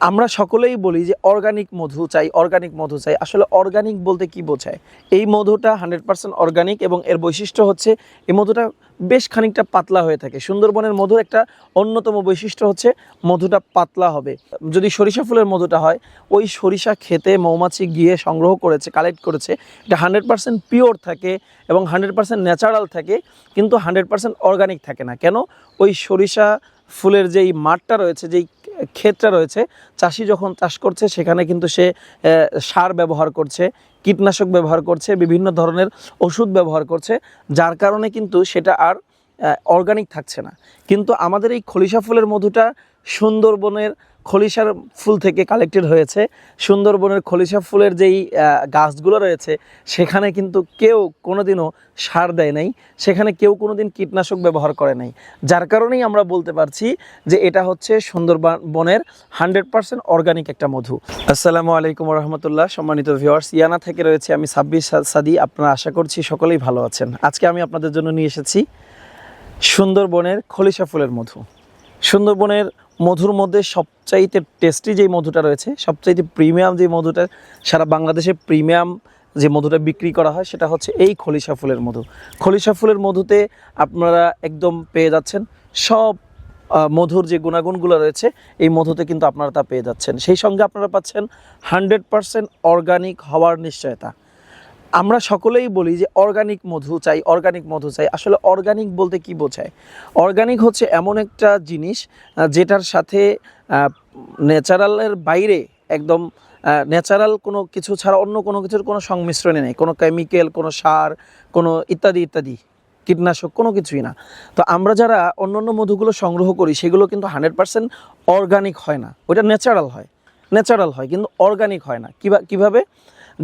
আমরা সকলেই বলি যে অর্গানিক মধু চাই অর্গানিক মধু চাই। আসলে অর্গানিক বলতে কি বোঝায়? এই মধুটা হান্ড্রেড পার্সেন্ট অর্গানিক এবং এর বৈশিষ্ট্য হচ্ছে এই মধুটা বেশ খানিকটা পাতলা হয়ে থাকে। সুন্দরবনের মধুর একটা অন্যতম বৈশিষ্ট্য হচ্ছে মধুটা পাতলা হবে। যদি সরিষা ফুলের মধুটা হয়, ওই সরিষা খেতে মৌমাছি গিয়ে সংগ্রহ করেছে কালেক্ট করেছে। এটা হান্ড্রেড পার্সেন্ট পিওর থাকে এবং হান্ড্রেড পার্সেন্ট ন্যাচারাল থাকে, কিন্তু হান্ড্রেড পার্সেন্ট অর্গানিক থাকে না। কেন? ওই সরিষা ফুলের যেই মাঠটা রয়েছে, যেই ক্ষেতটা রয়েছে, চাষি যখন চাষ করছে, সেখানে কিন্তু সে সার ব্যবহার করছে, কীটনাশক ব্যবহার করছে, বিভিন্ন ধরনের ওষুধ ব্যবহার করছে, যার কারণে কিন্তু সেটা আর অর্গানিক থাকছে না। কিন্তু আমাদের এই খলিশা ফুলের মধুটা সুন্দরবনের খলিশার ফুল থেকে কালেক্টেড হয়েছে। সুন্দরবনের খলিশা ফুলের যেই গাছগুলো রয়েছে, সেখানে কিন্তু কেউ কোনোদিনও সার দেয় নাই। সেখানে কেউ কোনোদিন কীটনাশক ব্যবহার করে নাই। যার কারণেই আমরা বলতে পারছি যে এটা হচ্ছে সুন্দরবন বনের হান্ড্রেড পার্সেন্ট অর্গানিক একটা মধু। আসসালামু আলাইকুম রহমতুল্লাহ সম্মানিত ভিউয়ার্স ইয়ানা থেকে রয়েছে আমি সাব্বির সাদি। আপনারা আশা করছি সকলেই ভালো আছেন। আজকে আমি আপনাদের জন্য নিয়ে এসেছি সুন্দরবনের খলিশা ফুলের মধু। সুন্দরবনের মধুর মধ্যে সবচাইতে টেস্টি যেই মধুটা রয়েছে, সবচাইতে প্রিমিয়াম যে মধুটা, সারা বাংলাদেশে প্রিমিয়াম যে মধুটা বিক্রি করা হয়, সেটা হচ্ছে এই খলিশা ফুলের মধু। খলিশা ফুলের মধুতে আপনারা একদম পেয়ে যাচ্ছেন সব মধুর যে গুণাগুণগুলো রয়েছে, এই মধুতে কিন্তু আপনারা তা পেয়ে যাচ্ছেন। সেই সঙ্গে আপনারা পাচ্ছেন হান্ড্রেড পারসেন্ট অর্গানিক হওয়ার নিশ্চয়তা। আমরা সকলেই বলি যে অর্গানিক মধু চাই অর্গানিক মধু চাই। আসলে অর্গানিক বলতে কি বোঝায়? অর্গানিক হচ্ছে এমন একটা জিনিস যেটার সাথে ন্যাচারালের বাইরে একদম ন্যাচারাল কোনো কিছু ছাড়া অন্য কোনো কিছুর কোনো সংমিশ্রণে নেই। কোনো কেমিক্যাল কোনো সার, কোনো ইত্যাদি ইত্যাদি, কীটনাশক, কোনো কিছুই না। তো আমরা যারা অন্য অন্য মধুগুলো সংগ্রহ করি, সেগুলো কিন্তু হান্ড্রেড পার্সেন্ট অর্গানিক হয় না। ওটা ন্যাচারাল হয়। ন্যাচারাল হয়, কিন্তু অর্গানিক হয় না। কীভাবে?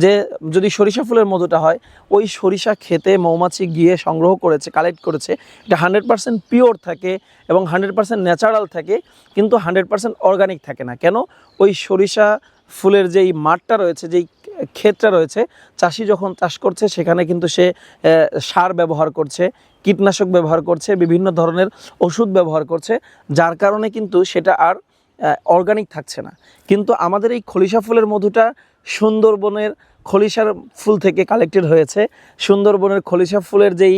যে যদি সরিষা ফুলের মধুটা হয়, ওই সরিষা খেতে মৌমাছি গিয়ে সংগ্রহ করেছে কালেক্ট করেছে। এটা হান্ড্রেড পার্সেন্ট পিওর থাকে এবং হান্ড্রেড পার্সেন্ট ন্যাচারাল থাকে, কিন্তু হান্ড্রেড পার্সেন্ট অর্গানিক থাকে না। কেন? ওই সরিষা ফুলের যেই মাঠটা রয়েছে, যেই ক্ষেতটা রয়েছে, চাষি যখন চাষ করছে, সেখানে কিন্তু সে সার ব্যবহার করছে, কীটনাশক ব্যবহার করছে, বিভিন্ন ধরনের ওষুধ ব্যবহার করছে, যার কারণে কিন্তু সেটা আর অর্গানিক থাকছে না। কিন্তু আমাদের এই খলিশা ফুলের মধুটা সুন্দরবনের খলিশার ফুল থেকে কালেক্টেড হয়েছে। সুন্দরবনের খলিশা ফুলের যেই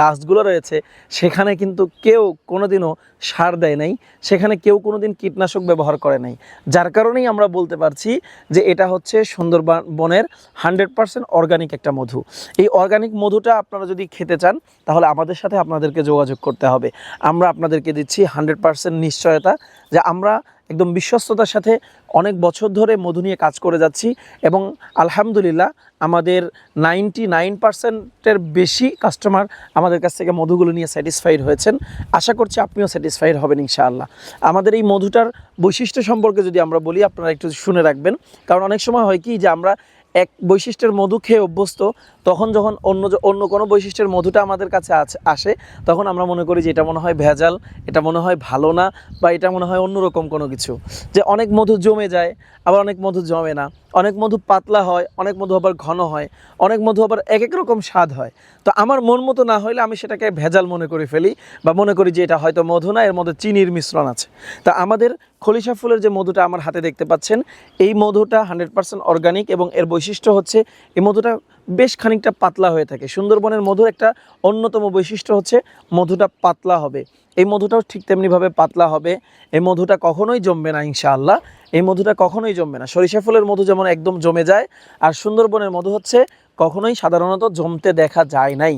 গাছগুলো রয়েছে, সেখানে কিন্তু কেউ কোনোদিনও সার দেয় নাই। সেখানে কেউ কোনোদিন কীটনাশক ব্যবহার করে নাই। যার কারণেই আমরা বলতে পারছি যে এটা হচ্ছে সুন্দরবন বনের হান্ড্রেড পার্সেন্ট অর্গানিক একটা মধু। এই অর্গানিক মধুটা আপনারা যদি খেতে চান, তাহলে আমাদের সাথে আপনাদেরকে যোগাযোগ করতে হবে। আমরা আপনাদেরকে দিচ্ছি হান্ড্রেড পারসেন্ট নিশ্চয়তা। যে আমরা একদম বিশ্বস্ততার সাথে অনেক বছর ধরে মধু নিয়ে কাজ করে যাচ্ছি এবং আলহামদুলিল্লাহ আমাদের নাইনটি নাইন পার্সেন্টের বেশি কাস্টমার আমাদের কাছ থেকে মধুগুলো নিয়ে স্যাটিসফাইড হয়েছেন। আশা করছি আপনিও স্যাটিসফাইড হবেন ইনশাআল্লাহ। আমাদের এই মধুটার বৈশিষ্ট্য সম্পর্কে যদি আমরা বলি, আপনারা একটু শুনে রাখবেন। কারণ অনেক সময় হয় কি যে আমরা এক বৈশিষ্ট্যের মধু খেয়ে অভ্যস্ত, তখন যখন অন্য অন্য কোনো বৈশিষ্ট্যের মধুটা আমাদের কাছে আসে, তখন আমরা মনে করি যে এটা মনে হয় ভেজাল, এটা মনে হয় ভালো না, বা এটা মনে হয় অন্যরকম কোনো কিছু। যে অনেক মধু জমে যায়, আবার অনেক মধু জমে না। অনেক মধু পাতলা হয়, অনেক মধু আবার ঘন হয়, অনেক মধু আবার এক এক রকম স্বাদ হয়। তো আমার মন মতো না হলে আমি সেটাকে ভেজাল মনে করে ফেলি, বা মনে করি যে এটা হয়তো মধু না, এর মধ্যে চিনির মিশ্রণ আছে। তা আমাদের খলিশা ফুলের যে মধুটা আমার হাতে দেখতে পাচ্ছেন, এই মধুটা হান্ড্রেড পার্সেন্ট অর্গানিক এবং এর বৈশিষ্ট্য হচ্ছে এই মধুটা বেশ খানিকটা পাতলা হয়ে থাকে। সুন্দরবনের মধুর একটা অন্যতম বৈশিষ্ট্য হচ্ছে মধুটা পাতলা হবে। এই মধুটাও ঠিক তেমনিভাবে পাতলা হবে। এই মধুটা কখনোই জমবে না, ইনশাআল্লাহ। এই মধুটা কখনোই জমবে না। সরিষা ফুলের মধু যেমন একদম জমে যায়, আর সুন্দরবনের মধু হচ্ছে কখনোই সাধারণত জমতে দেখা যায় নাই।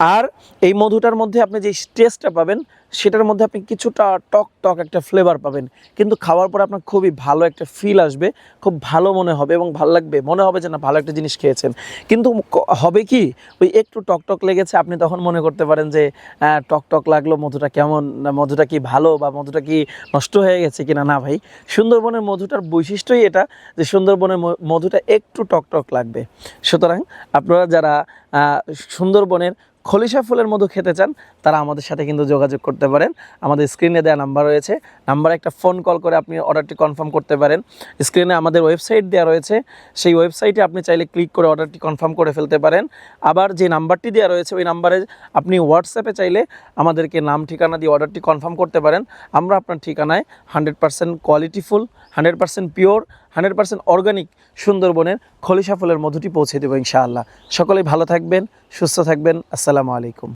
আর এই মধুটার মধ্যে আপনি যে টেস্টটা পাবেন, সেটার মধ্যে আপনি কিছুটা টক টক একটা ফ্লেভার পাবেন। কিন্তু খাওয়ার পর আপনার খুবই ভালো একটা ফিল আসবে, খুব ভালো মনে হবে এবং ভালো লাগবে, মনে হবে যে না, ভালো একটা জিনিস খেয়েছেন। কিন্তু হবে কি, ওই একটু টক টক লেগেছে, আপনি তখন মনে করতে পারেন যে টক টক লাগল, মধুটা কেমন মধুটা কি ভালো বা মধুটা কি নষ্ট হয়ে গেছে কিনা? না ভাই, সুন্দরবনের মধুটার বৈশিষ্ট্যই এটা যে, সুন্দরবনের মধুটা একটু টক টক লাগবে। সুতরাং আপনারা যারা সুন্দরবনের খলিশা ফুলের মধু খেতে চান, তারা আমাদের সাথে কিন্তু যোগাযোগ করতে পারেন। আমাদের স্ক্রিনে দেওয়া নাম্বার রয়েছে। নাম্বারে একটা ফোন কল করে আপনি অর্ডারটি কনফার্ম করতে পারেন। স্ক্রিনে আমাদের ওয়েবসাইট দেওয়া রয়েছে। সেই ওয়েবসাইটে আপনি চাইলে ক্লিক করে অর্ডারটি কনফার্ম করে ফেলতে পারেন। আবার যে নাম্বারটি দেওয়া রয়েছে, ওই নাম্বারে আপনি হোয়াটসঅ্যাপে চাইলে আমাদেরকে নাম, ঠিকানা দিয়ে অর্ডারটি কনফার্ম করতে পারেন। আমরা আপনার ঠিকানায় hundred percent qualityful hundred percent pure hundred percent organic সুন্দরবনের খলিসাফলের মধ্যটি পৌঁছে দেবো ইনশাআল্লাহ। সকলেই ভালো থাকবেন, সুস্থ থাকবেন। আসসালামু আলাইকুম।